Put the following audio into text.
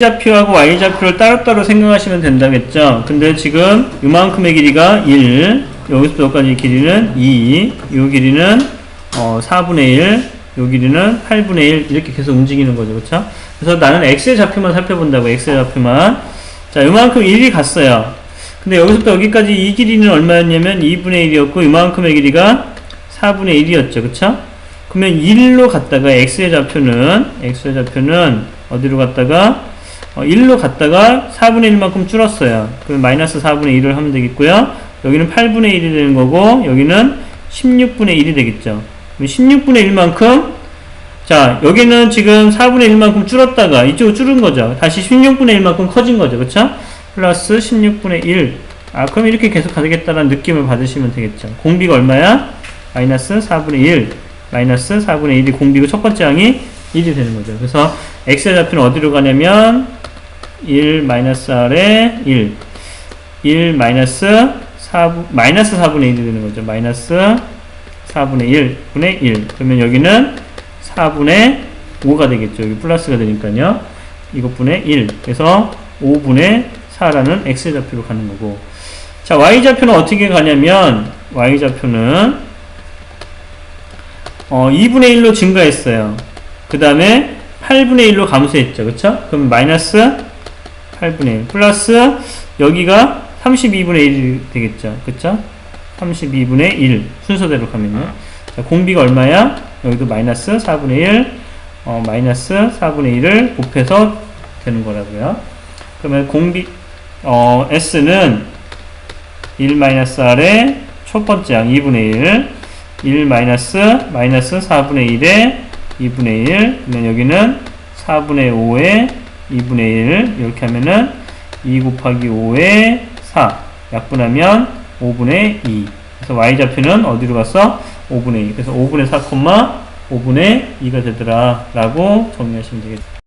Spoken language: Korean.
좌표하고 y좌표를 따로따로 생각하시면 된다겠죠. 근데 지금 이만큼의 길이가 1, 여기서부터 여기까지 길이는 2, 이 길이는 어, 4분의 1, 요 길이는 8분의 1 이렇게 계속 움직이는 거죠. 그렇죠? 그래서 나는 x의 좌표만 살펴본다고 x의 좌표만. 자, 이만큼 1이 갔어요. 근데 여기서부터 여기까지 이 길이는 얼마였냐면 2분의 1이었고 이만큼의 길이가 4분의 1이었죠. 그쵸? 그러면 1로 갔다가 x의 좌표는 x의 좌표는 어디로 갔다가 어, 1로 갔다가 4분의 1만큼 줄었어요. 그럼 마이너스 4분의 1을 하면 되겠고요. 여기는 8분의 1이 되는 거고 여기는 16분의 1이 되겠죠. 그럼 16분의 1만큼 자 여기는 지금 4분의 1만큼 줄었다가 이쪽으로 줄은 거죠. 다시 16분의 1만큼 커진 거죠. 그쵸? 플러스 16분의 1. 아, 그럼 이렇게 계속 가겠다는 느낌을 받으시면 되겠죠. 공비가 얼마야? 마이너스 4분의 1. 마이너스 4분의 1이 공비고 첫 번째 항이 1이 되는 거죠. 그래서 x의 좌표는 어디로 가냐면 1 마이너스 r에 1. 1 마이너스 4, 마이너스 4분의 1이 되는 거죠. 마이너스 4분의 1 분의 1. 그러면 여기는 4분의 5가 되겠죠. 여기 플러스가 되니까요. 이것분의 1. 그래서 5분의 4라는 x좌표로 가는 거고. 자, y좌표는 어떻게 가냐면, y좌표는, 어, 2분의 1로 증가했어요. 그 다음에 8분의 1로 감소했죠. 그쵸? 그럼 마이너스 8분의 1. 플러스, 여기가 32분의 1이 되겠죠. 그쵸? 32분의 1. 순서대로 가면요. 자, 공비가 얼마야? 여기도 마이너스 4분의 1, 어, 마이너스 4분의 1을 곱해서 되는 거라고요. 그러면 공비, 어, S는 1 마이너스 R의 첫 번째 항 2분의 1, 1 마이너스, 마이너스 4분의 1에 2분의 1, 그러면 여기는 4분의 5에 2분의 1, 이렇게 하면은 2 곱하기 5에 4, 약분하면 5분의 2. 그래서 y좌표는 어디로 갔어? 5분의 2. 그래서 5분의 4, 5분의 2가 되더라. 라고 정리하시면 되겠죠.